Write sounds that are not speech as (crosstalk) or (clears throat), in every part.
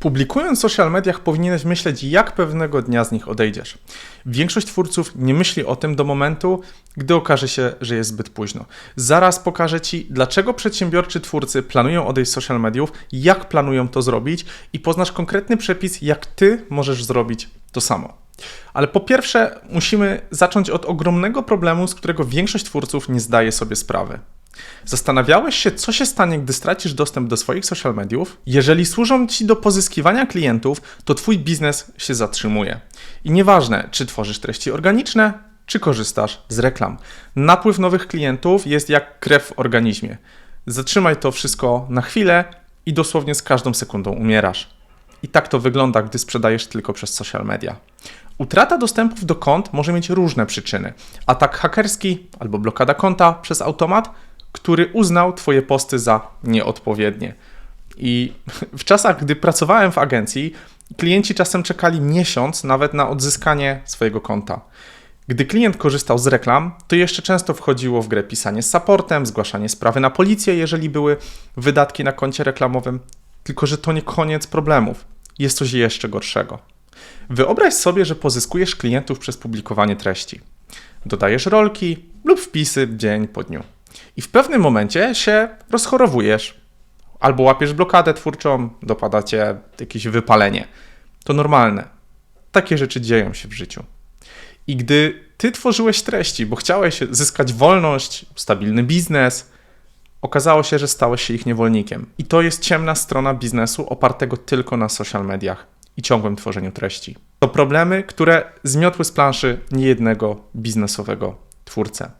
Publikując w social mediach, powinieneś myśleć, jak pewnego dnia z nich odejdziesz. Większość twórców nie myśli o tym do momentu, gdy okaże się, że jest zbyt późno. Zaraz pokażę Ci, dlaczego przedsiębiorczy twórcy planują odejść z social mediów, jak planują to zrobić i poznasz konkretny przepis, jak Ty możesz zrobić to samo. Ale po pierwsze, musimy zacząć od ogromnego problemu, z którego większość twórców nie zdaje sobie sprawy. Zastanawiałeś się, co się stanie, gdy stracisz dostęp do swoich social mediów? Jeżeli służą ci do pozyskiwania klientów, to twój biznes się zatrzymuje. I nieważne, czy tworzysz treści organiczne, czy korzystasz z reklam. Napływ nowych klientów jest jak krew w organizmie. Zatrzymaj to wszystko na chwilę i dosłownie z każdą sekundą umierasz. I tak to wygląda, gdy sprzedajesz tylko przez social media. Utrata dostępów do kont może mieć różne przyczyny. Atak hakerski albo blokada konta przez automat, który uznał Twoje posty za nieodpowiednie. I w czasach, gdy pracowałem w agencji, klienci czasem czekali miesiąc nawet na odzyskanie swojego konta. Gdy klient korzystał z reklam, to jeszcze często wchodziło w grę pisanie z supportem, zgłaszanie sprawy na policję, jeżeli były wydatki na koncie reklamowym. Tylko, że to nie koniec problemów. Jest coś jeszcze gorszego. Wyobraź sobie, że pozyskujesz klientów przez publikowanie treści. Dodajesz rolki lub wpisy dzień po dniu. I w pewnym momencie się rozchorowujesz, albo łapiesz blokadę twórczą, dopada cię jakieś wypalenie. To normalne. Takie rzeczy dzieją się w życiu. I gdy ty tworzyłeś treści, bo chciałeś zyskać wolność, stabilny biznes, okazało się, że stałeś się ich niewolnikiem. I to jest ciemna strona biznesu opartego tylko na social mediach i ciągłym tworzeniu treści. To problemy, które zmiotły z planszy niejednego biznesowego twórcę.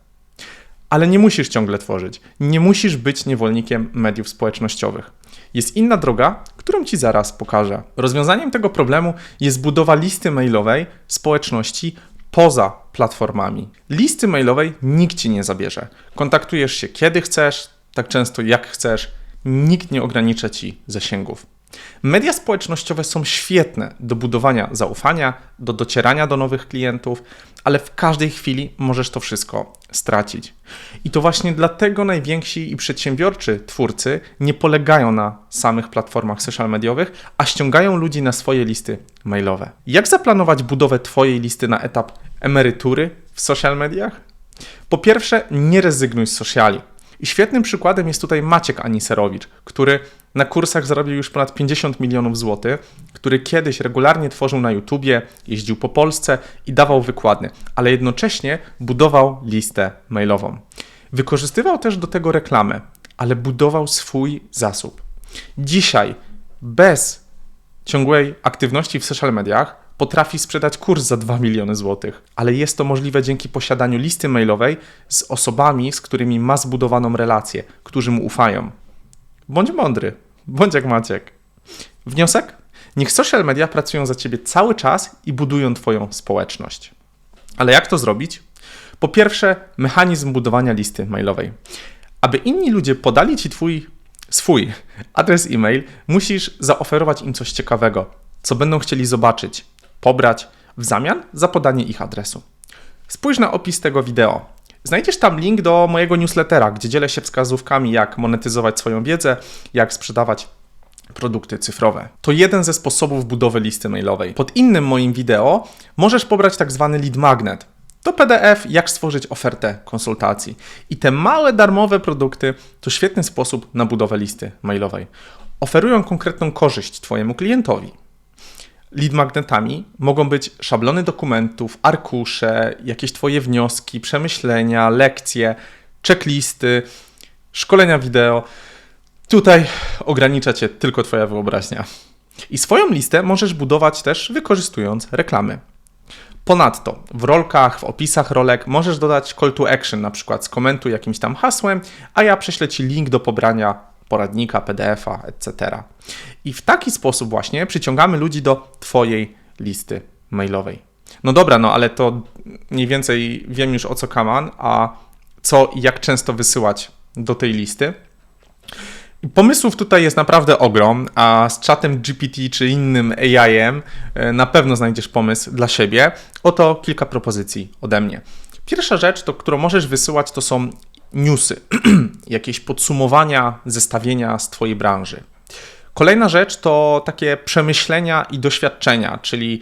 Ale nie musisz ciągle tworzyć. Nie musisz być niewolnikiem mediów społecznościowych. Jest inna droga, którą Ci zaraz pokażę. Rozwiązaniem tego problemu jest budowa listy mailowej społeczności poza platformami. Listy mailowej nikt Ci nie zabierze. Kontaktujesz się kiedy chcesz, tak często jak chcesz. Nikt nie ogranicza Ci zasięgów. Media społecznościowe są świetne do budowania zaufania, do docierania do nowych klientów, ale w każdej chwili możesz to wszystko stracić. I to właśnie dlatego najwięksi i przedsiębiorczy twórcy nie polegają na samych platformach social mediowych, a ściągają ludzi na swoje listy mailowe. Jak zaplanować budowę Twojej listy na etap emerytury w social mediach? Po pierwsze, nie rezygnuj z sociali. I świetnym przykładem jest tutaj Maciek Aniserowicz, który na kursach zarobił już ponad 50 milionów złotych, który kiedyś regularnie tworzył na YouTubie, jeździł po Polsce i dawał wykłady, ale jednocześnie budował listę mailową. Wykorzystywał też do tego reklamę, ale budował swój zasób. Dzisiaj bez ciągłej aktywności w social mediach potrafi sprzedać kurs za 2 miliony złotych, ale jest to możliwe dzięki posiadaniu listy mailowej z osobami, z którymi ma zbudowaną relację, którzy mu ufają. Bądź mądry, bądź jak Maciek. Wniosek? Niech social media pracują za ciebie cały czas i budują twoją społeczność. Ale jak to zrobić? Po pierwsze, mechanizm budowania listy mailowej. Aby inni ludzie podali ci twój swój adres e-mail, musisz zaoferować im coś ciekawego, co będą chcieli zobaczyć, pobrać w zamian za podanie ich adresu. Spójrz na opis tego wideo. Znajdziesz tam link do mojego newslettera, gdzie dzielę się wskazówkami, jak monetyzować swoją wiedzę, jak sprzedawać produkty cyfrowe. To jeden ze sposobów budowy listy mailowej. Pod innym moim wideo możesz pobrać tak zwany lead magnet. To PDF, jak stworzyć ofertę konsultacji. I te małe darmowe produkty to świetny sposób na budowę listy mailowej. Oferują konkretną korzyść Twojemu klientowi. Lead magnetami mogą być szablony dokumentów, arkusze, jakieś Twoje wnioski, przemyślenia, lekcje, checklisty, szkolenia wideo. Tutaj ogranicza Cię tylko Twoja wyobraźnia. I swoją listę możesz budować też wykorzystując reklamy. Ponadto w rolkach, w opisach rolek możesz dodać call to action, na przykład skomentuj jakimś tam hasłem, a ja prześlę Ci link do pobrania poradnika, PDF-a, etc. I w taki sposób właśnie przyciągamy ludzi do Twojej listy mailowej. No dobra, no ale to mniej więcej wiem już o co kaman, a co i jak często wysyłać do tej listy. Pomysłów tutaj jest naprawdę ogrom, a z czatem GPT czy innym AI-em e, na pewno znajdziesz pomysł dla siebie. Oto kilka propozycji ode mnie. Pierwsza rzecz, to, którą możesz wysyłać, to są newsy, (clears throat) jakieś podsumowania, zestawienia z Twojej branży. Kolejna rzecz to takie przemyślenia i doświadczenia, czyli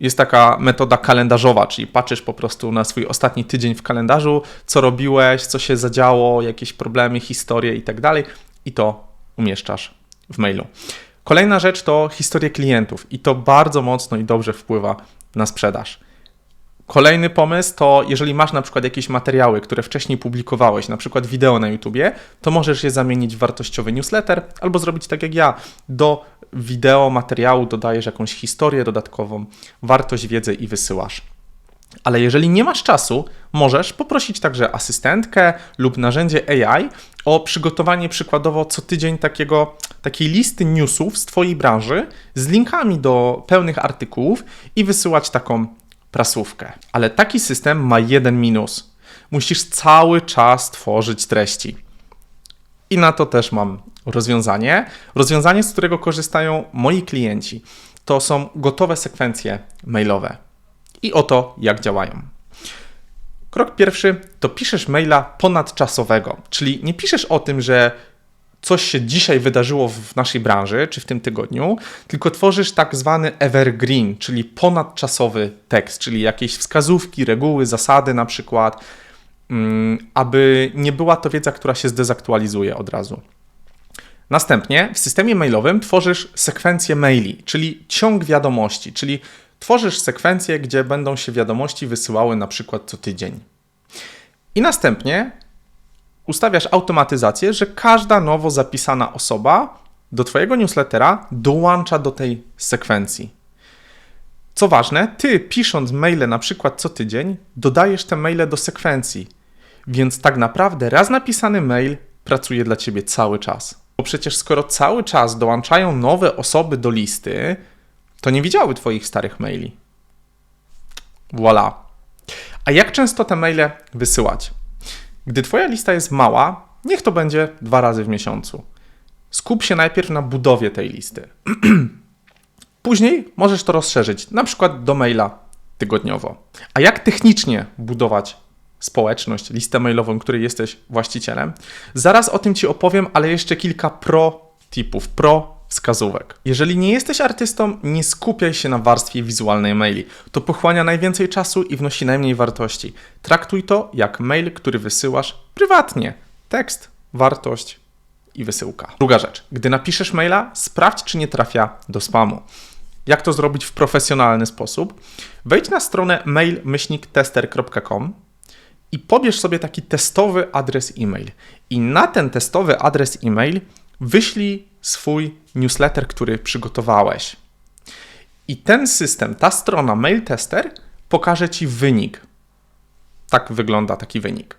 jest taka metoda kalendarzowa, czyli patrzysz po prostu na swój ostatni tydzień w kalendarzu, co robiłeś, co się zadziało, jakieś problemy, historie i tak dalej, i to umieszczasz w mailu. Kolejna rzecz to historie klientów, i to bardzo mocno i dobrze wpływa na sprzedaż. Kolejny pomysł to, jeżeli masz na przykład jakieś materiały, które wcześniej publikowałeś, na przykład wideo na YouTubie, to możesz je zamienić w wartościowy newsletter albo zrobić tak jak ja. Do wideo, materiału dodajesz jakąś historię dodatkową, wartość, wiedzę i wysyłasz. Ale jeżeli nie masz czasu, możesz poprosić także asystentkę lub narzędzie AI o przygotowanie przykładowo co tydzień takiego, takiej listy newsów z Twojej branży z linkami do pełnych artykułów i wysyłać taką prasówkę. Ale taki system ma jeden minus. Musisz cały czas tworzyć treści. I na to też mam rozwiązanie. Rozwiązanie, z którego korzystają moi klienci, to są gotowe sekwencje mailowe. I oto jak działają. Krok pierwszy to piszesz maila ponadczasowego, czyli nie piszesz o tym, że coś się dzisiaj wydarzyło w naszej branży czy w tym tygodniu, tylko tworzysz tak zwany evergreen, czyli ponadczasowy tekst, czyli jakieś wskazówki, reguły, zasady na przykład, mm, aby nie była to wiedza, która się zdezaktualizuje od razu. Następnie w systemie mailowym tworzysz sekwencję maili, czyli ciąg wiadomości, czyli tworzysz sekwencję, gdzie będą się wiadomości wysyłały na przykład co tydzień. I następnie ustawiasz automatyzację, że każda nowo zapisana osoba do Twojego newslettera dołącza do tej sekwencji. Co ważne, Ty pisząc maile na przykład co tydzień, dodajesz te maile do sekwencji, więc tak naprawdę raz napisany mail pracuje dla Ciebie cały czas. Bo przecież skoro cały czas dołączają nowe osoby do listy, to nie widziały Twoich starych maili. Voilà. A jak często te maile wysyłać? Gdy Twoja lista jest mała, niech to będzie dwa razy w miesiącu. Skup się najpierw na budowie tej listy. (clears throat) Później możesz to rozszerzyć, na przykład do maila tygodniowo. A jak technicznie budować społeczność, listę mailową, której jesteś właścicielem? Zaraz o tym Ci opowiem, ale jeszcze kilka pro tipów, pro wskazówek. Jeżeli nie jesteś artystą, nie skupiaj się na warstwie wizualnej maili. To pochłania najwięcej czasu i wnosi najmniej wartości. Traktuj to jak mail, który wysyłasz prywatnie. Tekst, wartość i wysyłka. Druga rzecz. Gdy napiszesz maila, sprawdź, czy nie trafia do spamu. Jak to zrobić w profesjonalny sposób? Wejdź na stronę mail-tester.com i pobierz sobie taki testowy adres e-mail. I na ten testowy adres e-mail wyślij swój newsletter, który przygotowałeś. I ten system, ta strona Mail Tester pokaże Ci wynik. Tak wygląda taki wynik.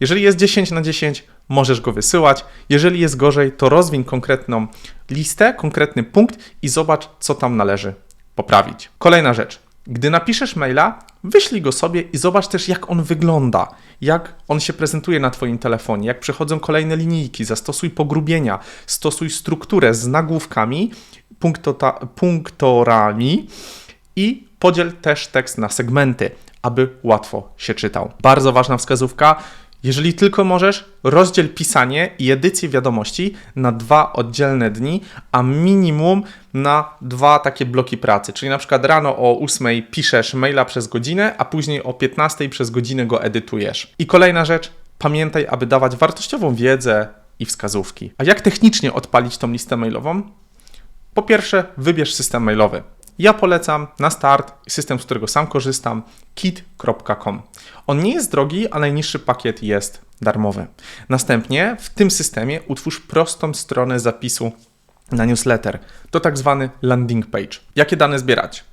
Jeżeli jest 10 na 10, możesz go wysyłać. Jeżeli jest gorzej, to rozwiń konkretną listę, konkretny punkt i zobacz, co tam należy poprawić. Kolejna rzecz. Gdy napiszesz maila, wyślij go sobie i zobacz też, jak on wygląda, jak on się prezentuje na Twoim telefonie, jak przechodzą kolejne linijki, zastosuj pogrubienia, stosuj strukturę z nagłówkami, punktota, punktorami i podziel też tekst na segmenty, aby łatwo się czytał. Bardzo ważna wskazówka, jeżeli tylko możesz, rozdziel pisanie i edycję wiadomości na dwa oddzielne dni, a minimum na dwa takie bloki pracy. Czyli na przykład rano o 8 piszesz maila przez godzinę, a później o 15 przez godzinę go edytujesz. I kolejna rzecz, pamiętaj, aby dawać wartościową wiedzę i wskazówki. A jak technicznie odpalić tą listę mailową? Po pierwsze, wybierz system mailowy. Ja polecam na start system, z którego sam korzystam, kit.com. On nie jest drogi, a najniższy pakiet jest darmowy. Następnie w tym systemie utwórz prostą stronę zapisu na newsletter. To tak zwany landing page. Jakie dane zbierać?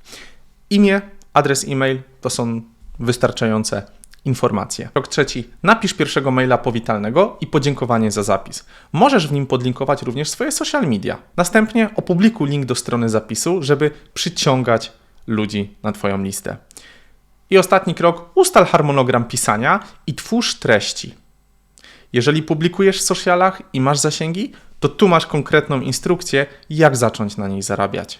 Imię, adres e-mail to są wystarczające informacje. Krok trzeci. Napisz pierwszego maila powitalnego i podziękowanie za zapis. Możesz w nim podlinkować również swoje social media. Następnie opublikuj link do strony zapisu, żeby przyciągać ludzi na Twoją listę. I ostatni krok. Ustal harmonogram pisania i twórz treści. Jeżeli publikujesz w socialach i masz zasięgi, to tu masz konkretną instrukcję, jak zacząć na niej zarabiać.